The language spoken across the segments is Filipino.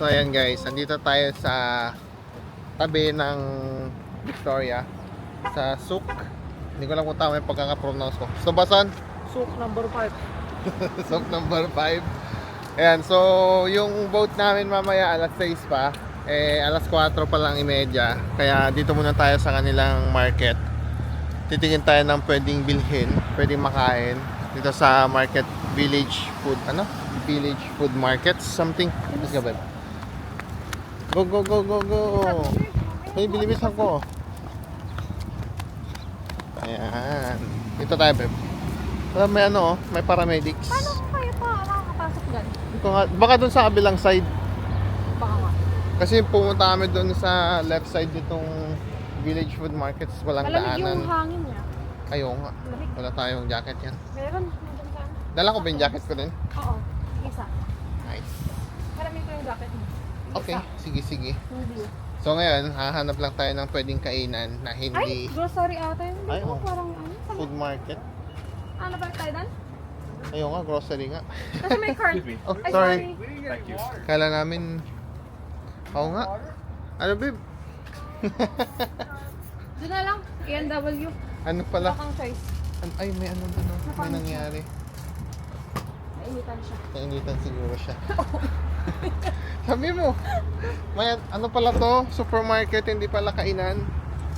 So ayan guys, andito tayo sa tabi ng Victoria sa Souk. Hindi ko lang kung tama yung pagkaka-pronounce ko. So basan? Souk number 5. Souk number 5. Ayan, so yung boat namin mamaya alas 6 pa. Eh, alas 4 pa lang imedya. Kaya dito muna tayo sa kanilang market. Titingin tayo ng pwedeng bilhin, pwedeng makain. Dito sa market village food, ano? Village food market, something. Let's go. Go, go, go, go, go. May bilibis ako. Ayan. Dito tayo, babe. Wala, may ano, may paramedics. Paano kayo pa makakapasok dyan? Ito nga, baka doon sa kabilang side. Baka nga. Kasi pumunta kami doon sa left side nitong village food markets. Walang Malamig daanan. yung hangin niya. Ayaw nga. Lamig. Wala tayong jacket yan. Meron. Nandun saan? Dala ko ba yung jacket ko din? Oo. Isa. Nice. Maraming ko yung jacket mo. Okay, sige, sige. Blue. So ngayon, hahanap lang tayo ng pwedeng kainan na Ay, hindi grocery ata yun. Ay, Ay, oo. parang ano? Food market. ano ba tayo doon? Ayaw nga, grocery nga. Kasi may cart. Oh, Ay, sorry. Thank you. Kala namin... Oo nga. Ano, babe? Doon na lang. A&W. Ano Wala pala? kang choice. An- Ay, may ano doon. oh. May nangyari. Nainitan siya. Nainitan siguro siya. Sabi mo, may ano pala to? Supermarket, hindi pala kainan.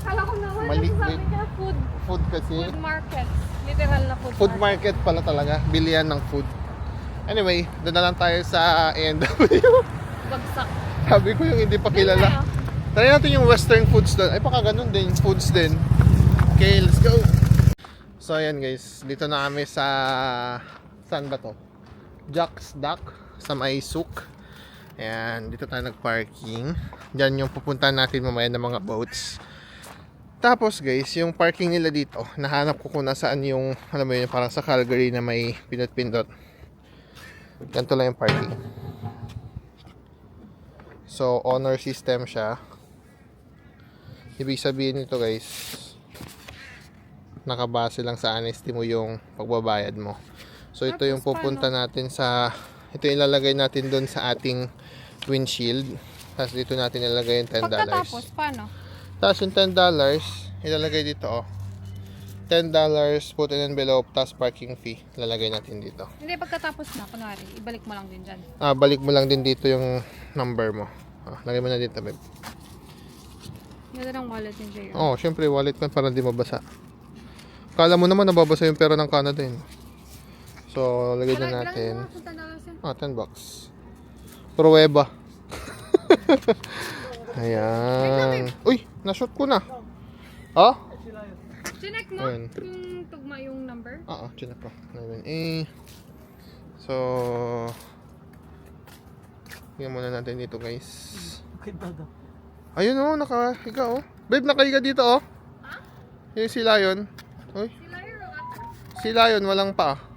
Kala ko naman Mali- sabi niya food. Food kasi. Food market. Literal na food, Food market pala talaga. Bilian ng food. Anyway, doon na lang tayo sa A&W. Bagsak. Sabi ko yung hindi pa kilala. Try natin yung western foods doon. Ay, baka ganun din. Foods din. Okay, let's go. So, ayan guys. Dito na kami sa... Saan ba to? Jack's Dock sa may Souk. Ayan, dito tayo nag-parking. Diyan yung pupuntahan natin mamaya ng mga boats. Tapos guys, yung parking nila dito, nahanap ko kung nasaan yung, alam mo yun, parang sa Calgary na may pinot-pindot. Ganito lang yung parking. So, honor system siya. Ibig sabihin nito guys, nakabase lang sa honesty mo yung pagbabayad mo. So, ito yung pupunta natin sa, ito yung ilalagay natin doon sa ating windshield. Tapos dito natin ilalagay yung $10. Pagkatapos, paano? Tapos yung $10, ilalagay dito oh. $10 put in envelope, tapos parking fee. Lalagay natin dito. Hindi, pagkatapos na, kunwari, ibalik mo lang din dyan. Ah, balik mo lang din dito yung number mo. Ah, lagay mo na dito, babe. Ganda ng wallet ni Jayo. Oh, syempre wallet mo para di mabasa. Kala mo naman nababasa yung pera ng Canada yun. So, lagay na natin. Ah, 10 bucks. Pruweba. Ayan. Uy, na-shoot ko na. Ah? Chinek mo Ayun. yung tugma yung number? Oo, chinek ko. 9A. So, tingnan muna natin dito guys. Ayun oh, nakahiga oh. Babe, nakahiga dito oh. Yung si Lion. Uy, Sila si Lion walang pa.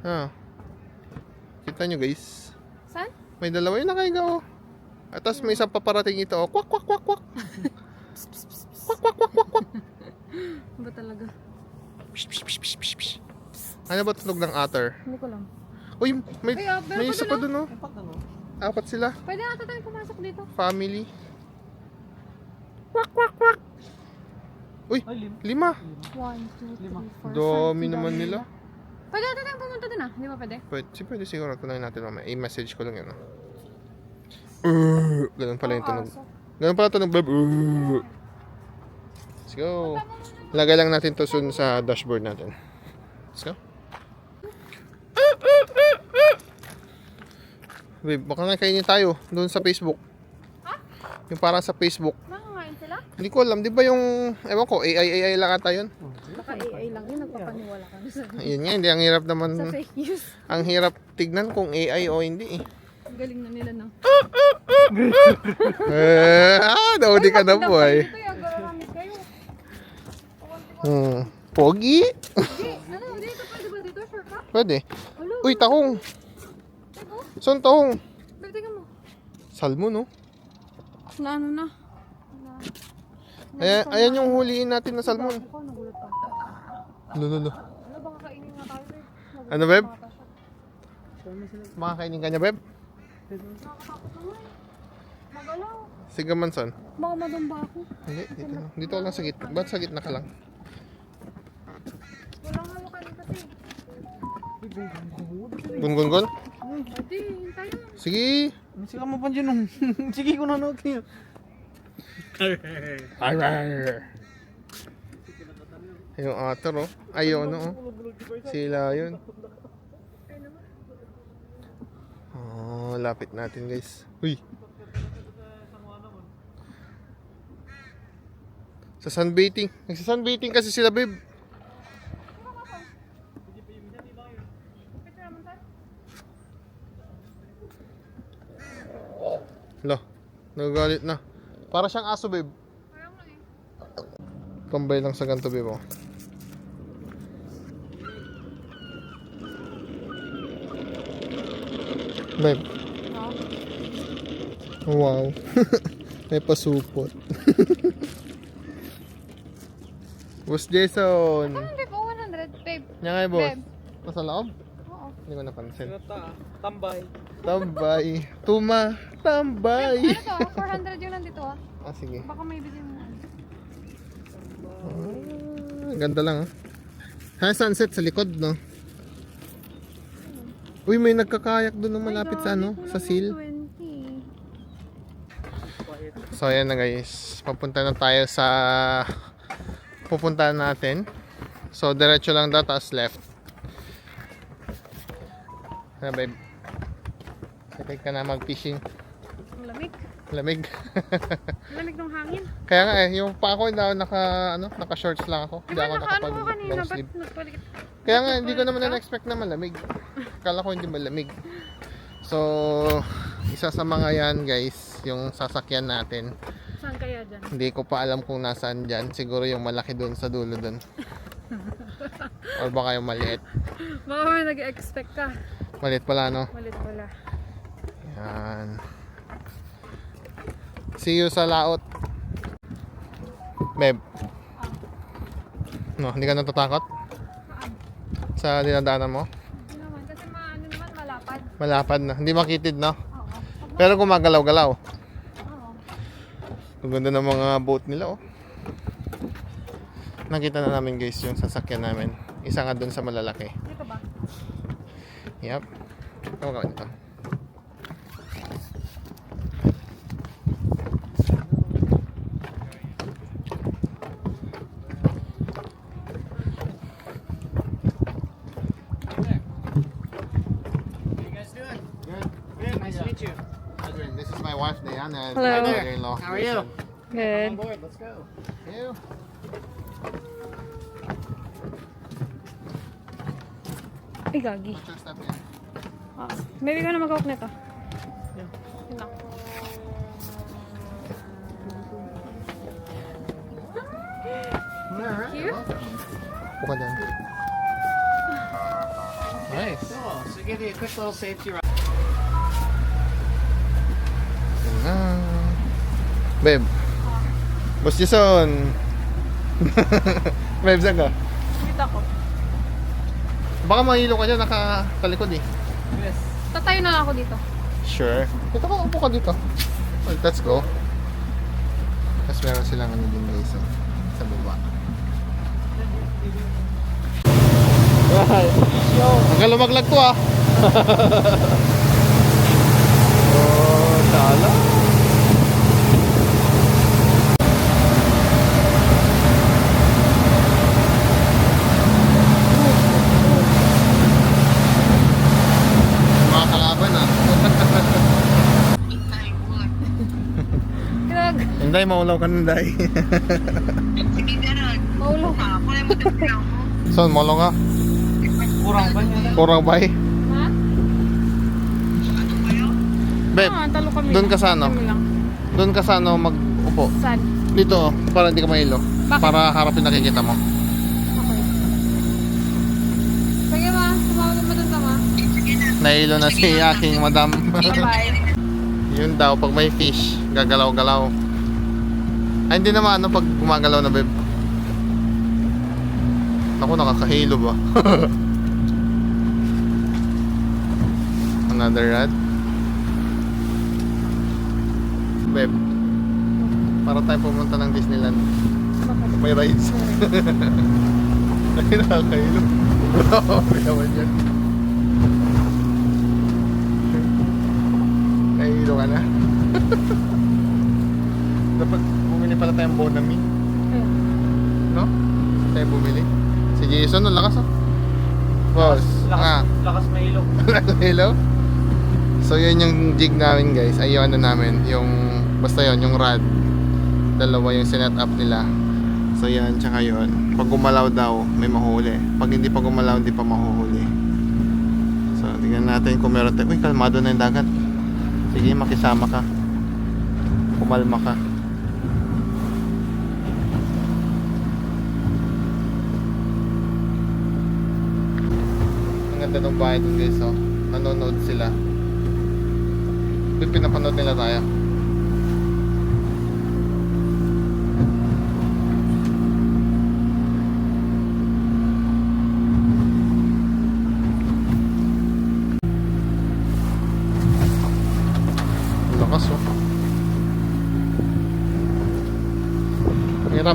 Ha. Kita nyo guys. Saan? May dalawa yung nakahiga oh. At tapos may isang paparating ito oh. Kwak, kwak, kwak, kwak. kwak, kwak, kwak, kwak, kwak. Ba talaga? Psh, psh, psh, psh, psh, psh. Ano ba tunog ng otter? Hindi ko lang. Uy, may, Ay, ah, meron may pa isa pa oh. dun oh. Empat ano? Apat sila. Pwede ata tayong pumasok dito. Family. Kwak, kwak, kwak. Uy, Ay, lim. lima. One, two, three, Lima. four, Dami five. naman nila. Pwede ata tayong pumunta dun ah. Hindi ba pwede? Pwede, si pwede siguro. Tunayin natin mamaya. I-message ko lang yun. ah. Uh, ganun pala yung tunog. aso. Ganun pala tunog, babe. Uh. Let's go. Lagay lang natin to soon sa dashboard natin. Let's go. Babe, baka nga kainin tayo doon sa Facebook. Yung parang sa Facebook. Nakakain sila? Hindi ko alam, di ba yung, ewan ko, AI, AI lang ata yun? Baka AI lang yun. Nagpapaniwala kami sa, Yun nga, hindi, ang hirap naman, sa fake news. ang hirap tignan kung AI o hindi eh. Ang Galing na nila no. eh, ah, naudi ka na po ay. Ito yung gagamit kayo. Hmm. Pogi? Di, ano, dito pwede ba dito? Pwede. Alo, Uy, tahong. Ito? Saan tahong? Babe, tingnan mo. Salmo, no? Na ano na? Ayan, ayan yung huliin natin na salmon. Lululu. Ano, baka kainin nga tayo eh. Nagulat Ano, babe? pa ata siya. Makakainin ka niya, Beb? Magalaw. Sige Manson. Baka madumba ako. Hindi, dito lang. Dito lang sa gitna. Ba't sa gitna ka lang? Walang hawakan kasi. Gungungun? Pwede, hintayin. Sige. Sige mo pa dyan nung. Sige ko na nung kayo. Arr. Yung otter oh. Ay, yung ano oh. Sila yun. Oh, lapit natin guys. Uy. Sa sunbathing. Nagsa sunbathing kasi sila babe. Lo. Nagagalit na. Para siyang aso babe. Mo eh. Tambay lang sa ganito babe oh. Babe. Wow. May pasupot. Boss Jason. Ano hindi po 100, babe? Yan nga boss. Babe. Nasa loob? Oo. Hindi ko napansin. Sinata. Tambay. Tambay. Tuma. Tambay. Ano to? 400 yung nandito ah. Ah, sige. Baka may bilhin mo. Ah, ganda lang ah. Ha, sunset sa likod, no? Uy, may nagkakayak doon ng malapit sa ano, sa seal. 20. So ayan na guys, papunta na tayo sa pupuntahan natin. So diretso lang daw, tapos left. Na babe. Sakay ka na mag-fishing. Lamig. Lamig. Lamig ng hangin. Kaya nga eh, yung pa ako, ako naka, ano, naka-shorts lang ako. Hindi ako nakapag ko kanina? Ba't nagpalit? Kaya nga, hindi ko naman na-expect na malamig. Kala ko hindi malamig. So, isa sa mga yan guys, yung sasakyan natin. Saan kaya dyan? Hindi ko pa alam kung nasaan dyan. Siguro yung malaki doon sa dulo doon. Or baka yung maliit. Baka may nag-expect ka. Maliit pala, no? Malit pala. Yan. See you sa laot. Beb. No, hindi ka natatakot? Sa dinadaanan mo? Hindi naman. Kasi maano naman malapad. Na. Hindi makitid, no? Pero gumagalaw-galaw. Ang ganda ng mga boat nila, oh. Nakita na namin guys yung sasakyan namin. Isa nga dun sa malalaki. Dito ba? Yep. Ano gawin ito? My wife Hello. my Hi there. mother-in-law. How are you? On Good. board. Let's go. You. Ay, gagi. What's your step in? Ah, maybe ka na mag-hawak nito. Yeah. Yun lang. Alright. Here? Buka dyan. Nice. Cool. So give you a quick little safety ride. Na. Babe. Boss Jason. Babe, saan ka? Dito ako. Baka mahilo ka dyan, nakatalikod eh. Yes. Tatayo na lang ako dito. Sure. Dito ka, upo ka dito. Well, let's go. Tapos meron silang ano din guys, oh, sa baba. Hanggang lumaglag to ah. Tala. Mga kalaban ah. Hindi, maulaw ka na, Day. Maulo. Saan, maulaw ka? Kurang ba niya? Kurang ba eh? Babe, Ah, talo kami. doon ka sa ano? Doon ka sa ano mag-upo. Saan? Dito, oh, para hindi ka mahilo. Bakit? Para harapin nakikita mo. Okay. Sige ma, sumama mo dun ka ma. Nahilo na si aking madam. Bye-bye. Yun daw, pag may fish, gagalaw-galaw. Ay, hindi naman ano pag gumagalaw na, babe. Ako, nakakahilo ba? Another rod. Beb. Para tayo pumunta ng Disneyland. May rides. Ay, nakakailo. Grabe naman yan. Nahihilo ka na. Dapat bumili pala tayong Bonami. No? Tayo bumili. Si Jason, ang lakas ah. Boss, Lakas, nga. lakas may ilog. Hello? So yun yung jig namin guys. Ay yung ano namin, yung basta yun, yung rod. Dalawa yung sinet up nila. So yan, tsaka yun. Pag gumalaw daw, may mahuli. Pag hindi pa gumalaw, hindi pa mahuhuli. So tingnan natin kung meron tayo. Uy, kalmado na yung dagat. Sige, makisama ka. Kumalma ka. Ang ganda ng bahay dun guys, oh. Nanonood sila. Pinapanood nila tayo.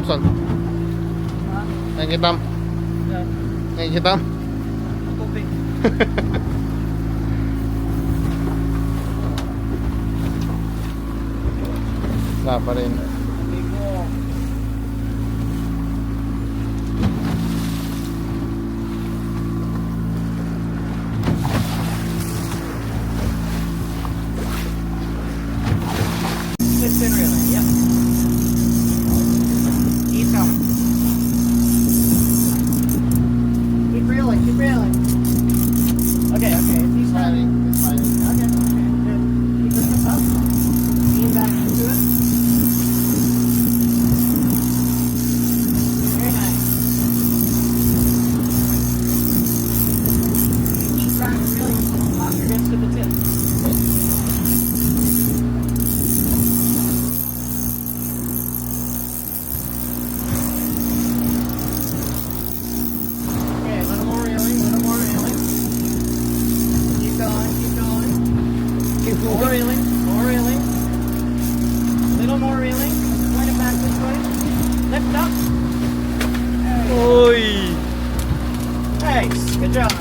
Ay, Ramson. Ay, kitam. Ay, kitam. Tubig. Wala pa rin. Keep more reeling, more reeling. A little more reeling. Point it back this way. Lift up. Oi! Nice, good job.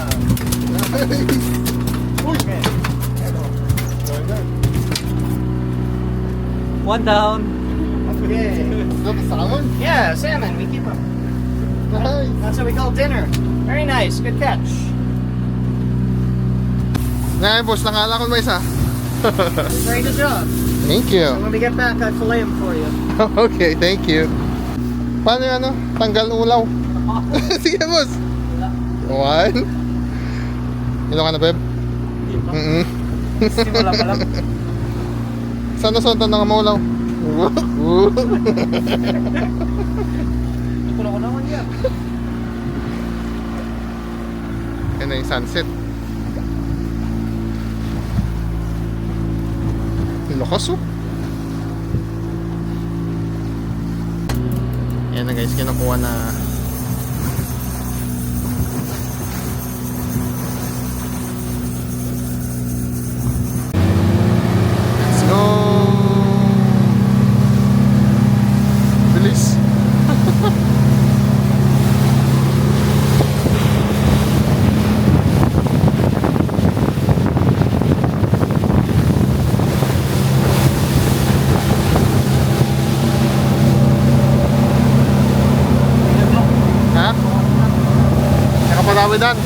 Okay. One down. Okay. Look, salmon. Yeah, salmon, we keep them. Nice. That's what we call dinner. Very nice, good catch. Ngayon, boss, nakala ko may isa. Very good job. Thank you. So when we get back, I fillet them for you. okay, thank you. Paano yung ano? Tanggal ulaw. Sige, boss. One. Ilo ka na, Beb? Mm-mm. Simula pa lang. Saan na na maulaw? Kulo ko naman yan. Yan na yung sunset. Lakas oh. Yan na guys, kinukuha na Let's go! Bilis! Ha? Nakapalawidan.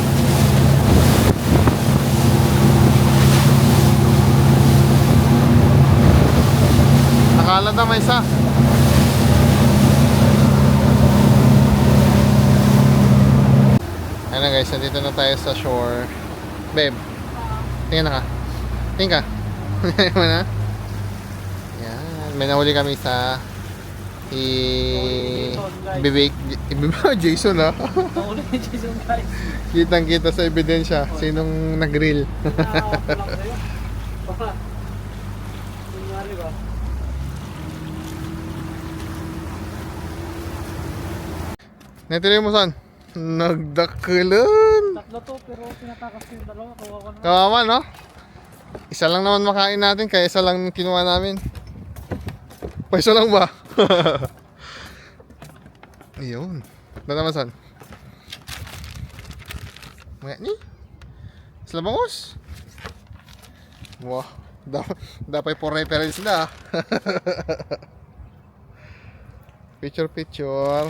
Nakala na may isa. Ayun na guys, nandito na tayo sa shore. Babe, tingin na ka. Tingin ka. May nahuli kami sa i bibig Jason ah. Nauli ni Jason guys. Kitang kita sa ebidensya sinong nag-grill. Nakakulang sa'yo. Baka. Kunyari ba? Mo saan? Nagdakulan. Tatlo to pero tinatakas ko yung dalawa. Kuha ko na. Kawawa no? Isa lang naman makain natin kaya isa lang kinuha namin. Paiso lang ba? Ayun. Nanamasan. Mga ni? Sila bangos? Wah, da dapat po reference na. picture picture.